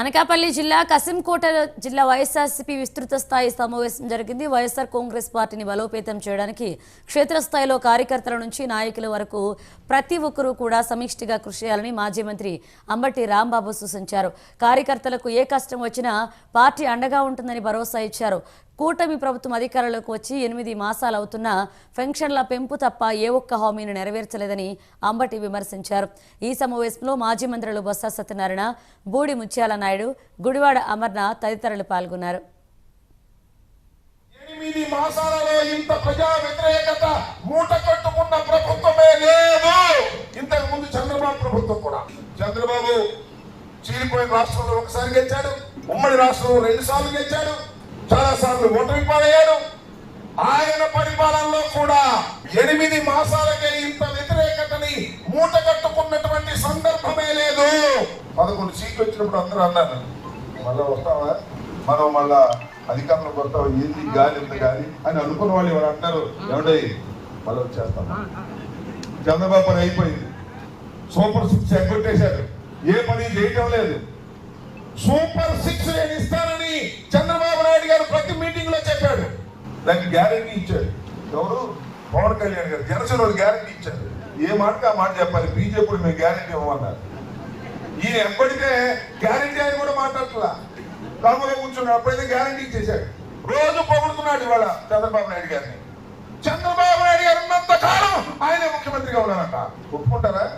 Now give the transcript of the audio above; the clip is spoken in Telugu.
అనకాపల్లి జిల్లా కసింకోట జిల్లా వైఎస్ఆర్సీపీ విస్తృత స్థాయి సమావేశం జరిగింది. వైఎస్ఆర్ కాంగ్రెస్ పార్టీని బలోపేతం చేయడానికి క్షేత్రస్థాయిలో కార్యకర్తల నుంచి నాయకుల వరకు ప్రతి ఒక్కరూ కూడా సమిష్టిగా కృషి చేయాలని మాజీ మంత్రి అంబటి రాంబాబు సూచించారు. కార్యకర్తలకు ఏ కష్టం వచ్చినా పార్టీ అండగా ఉంటుందని భరోసా ఇచ్చారు. కూటమి ప్రభుత్వం అధికారంలోకి వచ్చి ఎనిమిది మాసాలు అవుతున్నా పెన్షన్ల పెంపు తప్ప ఏ ఒక్క హామీని నెరవేర్చలేదని అంబటి విమర్శించారు. ఈ సమావేశంలో మాజీ మంత్రులు బొత్స సత్యనారాయణ బూడి ముత్యాల నాయుడు గుడివాడ అమర్నాథ్ తదితరులు పాల్గొన్నారు. ఎనిమిది మాసాలలో ఇంత ప్రజా వ్యతిరేకత మూట కట్టుకున్న ప్రభుత్వమే లేదు. ఇంతకు ముందు చంద్రబాబు ప్రభుత్వం కూడా. చంద్రబాబు చీలిపోయిన రాష్ట్రంలో ఒకసారి గెలిచాడు ఉమ్మడి రాష్ట్రంలో రెండు సార్లు గెలిచాడు. చాలా సార్లు ఓటమి పాలయ్యాడు. ఆయన పరిపాలనలో కూడా ఎనిమిది మాసాలకే ఇంత వ్యతిరేకతని మూట కట్టుకున్నటువంటి సందర్భమే లేదు. పదకొండు సీట్లు వచ్చినప్పుడు అందరూ అన్నారు మళ్ళీ వస్తావా? మనం మళ్ళా అధికారంలోకి వస్తావా? ఏంది గాలి ఎంత గాలి? అని అనుకున్న వాళ్ళు ఎవరు అంటారు? ఏమండి? మళ్ళీ వచ్చేస్తాం. చంద్రబాబు పని అయిపోయింది. Super six ఎగ్గొట్టేశారు. ఏ పని చేయటం లేదు. సూపర్ సిక్స్ నేను ఇస్తానని చంద్రబాబు నాయుడు గారు ప్రతి మీటింగ్లో చెప్పాడు దానికి గ్యారెంటీ ఇచ్చాడు. ఎవరు? పవన్ కళ్యాణ్ గారు. జనసేన గ్యారెంటీ ఇచ్చారు. ఏ మాటకి ఆ మాట చెప్పాలి? బీజేపీ మేము గ్యారెంటీ ఇవ్వమన్నారు. ఈయన ఎప్పటికే గ్యారెంటీ అని కూడా మాట్లాడట్లా. కాముగా కూర్చున్నాడు. అప్పుడైతే గ్యారెంటీ ఇచ్చేశాడు. రోజు పొగుడుతున్నాడు ఇవాళ చంద్రబాబు నాయుడు గారిని. చంద్రబాబు నాయుడు గారు ఉన్నంత కాలం ఆయన ముఖ్యమంత్రిగా ఉన్నారంట. ఒప్పుకుంటారా?